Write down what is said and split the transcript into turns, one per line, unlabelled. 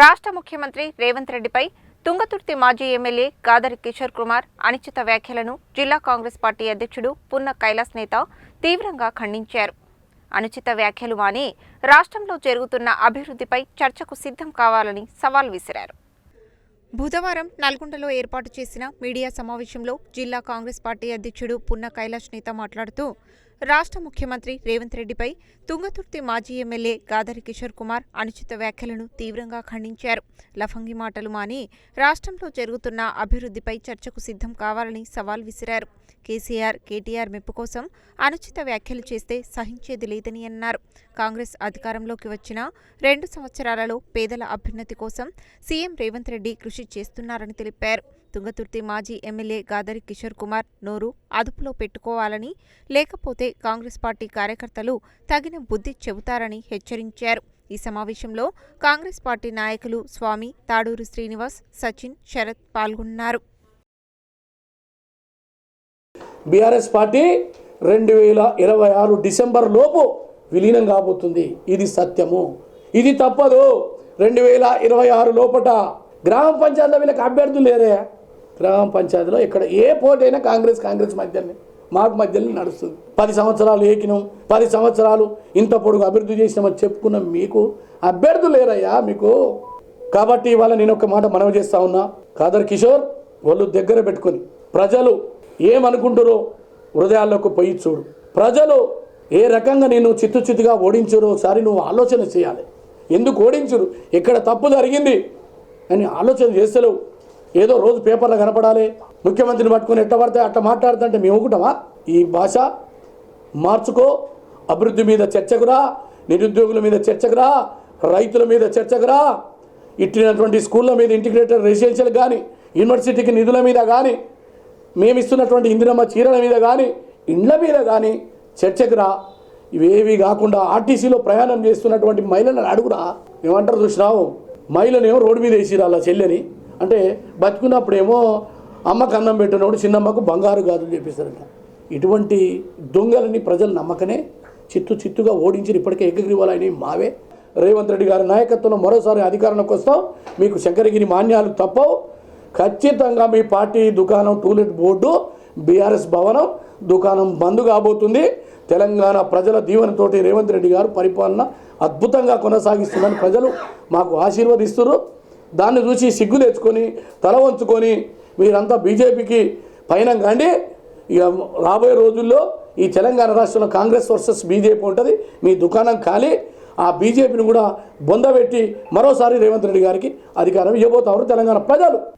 రాష్ట్ర ముఖ్యమంత్రి రేవంత్ రెడ్డిపై తుంగతుర్తి మాజీ ఎమ్మెల్యే గాదరి కిషోర్ కుమార్ అనిశ్చిత వ్యాఖ్యలను జిల్లా కాంగ్రెస్ పార్టీ అధ్యక్షుడు పున్న కైలాస్ నేత తీవ్రంగా ఖండించారు. అనుచిత వ్యాఖ్యలు మాని రాష్ట్రంలో జరుగుతున్న అభివృద్ధిపై చర్చకు సిద్ధం కావాలని సవాల్ విసిరారు. బుధవారం నల్గొండలో ఏర్పాటు చేసిన మీడియా సమావేశంలో జిల్లా కాంగ్రెస్ పార్టీ అధ్యక్షుడు పున్న కైలాష్ నేత మాట్లాడుతూ రాష్ట్ర ముఖ్యమంత్రి రేవంత్ రెడ్డిపై తుంగతుర్తి మాజీ ఎమ్మెల్యే గాదరి కిషోర్ కుమార్ అనుచిత వ్యాఖ్యలను తీవ్రంగా ఖండించారు. లఫంగి మాటలు మాని రాష్ట్రంలో జరుగుతున్న అభివృద్ధిపై చర్చకు సిద్ధం కావాలని సవాల్ విసిరారు. కేసీఆర్ కేటీఆర్ మెప్పు కోసం అనుచిత వ్యాఖ్యలు చేస్తే సహించేది లేదని అన్నారు. కాంగ్రెస్ అధికారంలోకి వచ్చిన రెండు సంవత్సరాలలో పేదల అభ్యున్నతి కోసం సీఎం రేవంత్ రెడ్డి కృషి చేస్తున్నారని తెలిపారు. తుంగతుర్తి మాజీ ఎమ్మెల్యే గాదరి కిషోర్ కుమార్ నోరు అదుపులో పెట్టుకోవాలని లేకపోతే కాంగ్రెస్ పార్టీ కార్యకర్తలు తగిన బుద్ధి చెబుతారని హెచ్చరించారు. ఈ సమావేశంలో కాంగ్రెస్ పార్టీ నాయకులు స్వామి తాడూరు శ్రీనివాస్ సచిన్ శరత్ పాల్గొన్నారు.
బీఆర్ఎస్ పార్టీ రెండు వేల ఇరవై ఆరు డిసెంబర్ లోపు విలీనం కాబోతుంది. ఇది సత్యము. ఇది తప్పదు. రెండు వేల ఇరవై ఆరు లోపట గ్రామ పంచాయతీలో వీళ్ళకి అభ్యర్థులు లేరే. గ్రామ పంచాయతీలో ఇక్కడ ఏ పోటైనా కాంగ్రెస్ కాంగ్రెస్ మధ్యనే మాకు మధ్యలో నడుస్తుంది. పది సంవత్సరాలు ఏకినాం పది సంవత్సరాలు ఇంత పొడుగు అభివృద్ధి చేసినామని చెప్పుకున్నాం మీకు. అభ్యర్థులు లేరయ్యా మీకు. కాబట్టి ఇవాళ నేను ఒక మాట మనవి చేస్తా ఉన్నా. కాదర్ కిషోర్ వాళ్ళు దగ్గర పెట్టుకొని ప్రజలు ఏమనుకుంటారో హృదయాల్లోకి పోయి చూడు. ప్రజలు ఏ రకంగా నేను చిత్తు చిత్తుగా ఓడించురో ఒకసారి నువ్వు ఆలోచన చేయాలి. ఎందుకు ఓడించురు? ఎక్కడ తప్పు జరిగింది? అని ఆలోచన చేస్తలేవు. ఏదో రోజు పేపర్లో కనపడాలి. ముఖ్యమంత్రిని పట్టుకుని ఎట్ట పడితే అట్ట మాట్లాడుతుంటే మేము ఒకటమా ఈ భాష మార్చుకో. అభివృద్ధి మీద చర్చకురా. నిరుద్యోగుల మీద చర్చకురా. రైతుల మీద చర్చకురా. ఇట్టినటువంటి స్కూళ్ళ మీద ఇంటిగ్రేటెడ్ రెసిడెన్షియల్ కానీ యూనివర్సిటీకి నిధుల మీద కానీ మేము ఇస్తున్నటువంటి ఇందిరమ్మ చీరల మీద కానీ ఇండ్ల మీద కానీ చర్చకురా. ఇవేవి కాకుండా ఆర్టీసీలో ప్రయాణం చేస్తున్నటువంటి మహిళలను అడుగురా. ఏమంటారు చూసినావు? మహిళనేమో రోడ్డు మీద వేసిరా అలా చెల్లెని. అంటే బతుకున్నప్పుడేమో అమ్మకు అన్నం పెట్టినప్పుడు చిన్నమ్మకు బంగారు గాజులు చెప్పేశారట ఇటువంటి దొంగలని ప్రజలు నమ్మకనే చిత్తు చిత్తుగా ఓడించి ఇప్పటికే ఏకగ్రీవాలైన మావే. రేవంత్ రెడ్డి గారి నాయకత్వంలో మరోసారి అధికారంలోకి వస్తాం. మీకు శంకరగిరి మాన్యాలు తప్పవు. ఖచ్చితంగా మీ పార్టీ దుకాణం టూలెట్ బోర్డు బీఆర్ఎస్ భవనం దుకాణం బంద్ కాబోతుంది. తెలంగాణ ప్రజల దీవెనతోటి రేవంత్ రెడ్డి గారు పరిపాలన అద్భుతంగా కొనసాగిస్తుందని ప్రజలు మాకు ఆశీర్వదిస్తున్నారు. దాన్ని చూసి సిగ్గు తెచ్చుకొని తల వంచుకొని మీరంతా బీజేపీకి పైన కాండి. ఇక రాబోయే రోజుల్లో ఈ తెలంగాణ రాష్ట్రంలో కాంగ్రెస్ వర్సెస్ బీజేపీ ఉంటుంది. మీ దుకాణం ఖాళీ. ఆ బీజేపీని కూడా బొందబెట్టి మరోసారి రేవంత్ రెడ్డి గారికి అధికారం ఇవ్వబోతారు తెలంగాణ ప్రజలు.